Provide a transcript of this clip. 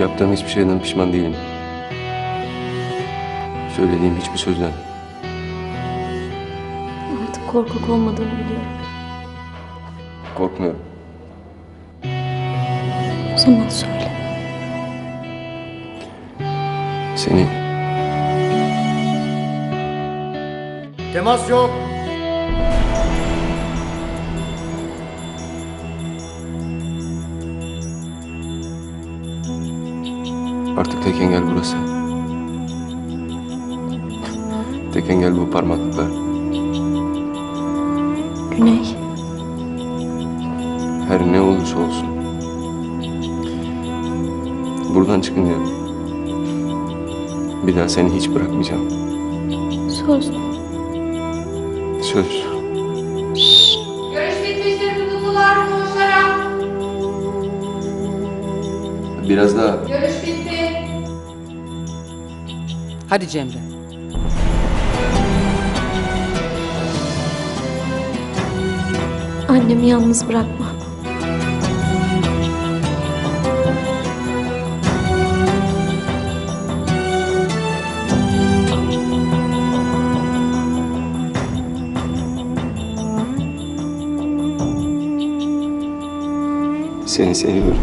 Yaptığım hiçbir şeyden pişman değilim. Söylediğim hiçbir sözden. Artık korkak olmadığını biliyorum. Korkmuyorum. O zaman söyle. Seni Temas yok. Artık tek engel burası. Tek engel bu parmaklıklar. Güney. Her ne olursa olsun. Buradan çıkınca bir daha seni hiç bırakmayacağım. Söz? Söz. Görüş bitmiştir Biraz daha. Görüş bitti. Hadi Cemre. Annemi yalnız bırakma. Seni seviyorum.